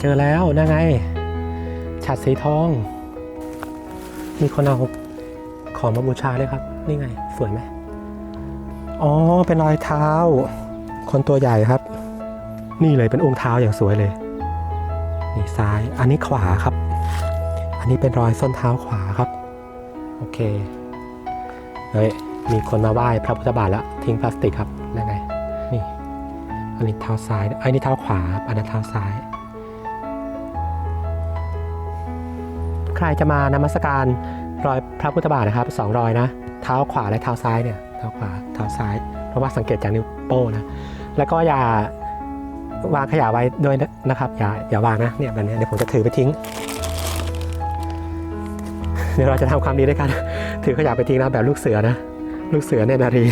เจอแล้วนั่นไง ฉัดสีทอง มีคนเอาของมาบูชาเลยครับ นี่ไง สวยไหมอ๋อ เป็นรอยเท้า คนตัวใหญ่ครับ นี่เลยเป็นองค์เท้าอย่างสวยเลย นี่ซ้าย อันนี้ขวาครับ อันนี้เป็นรอยส้นเท้าขวาครับ โอเค เฮ้ย มีคนมาไหว้พระพุทธบาทแล้วทิ้งพลาสติกครับนั่นไง นี่ อันนี้เท้าซ้าย อันนี้เท้าขวา อันนั้นเท้าซ้าย ใครจะมานมัสการรอยพระพุทธบาทนะครับสองรอยนะ เท้าขวาและเท้าซ้ายเนี่ยเท้าขวาเท้าซ้าย เพราะว่าสังเกตจากนิ้วโป้นะแล้วก็อย่าวางขยะไว้ด้วยนะครับ อย่าอย่าวางนะเนี่ยแบบนี้เดี๋ยวผมจะถือไปทิ้ง เดี๋ยวเราจะทำความดีด้วยกัน ถือขยะไปทิ้งนะแบบลูกเสือนะ ลูกเสือเนี่ยนารี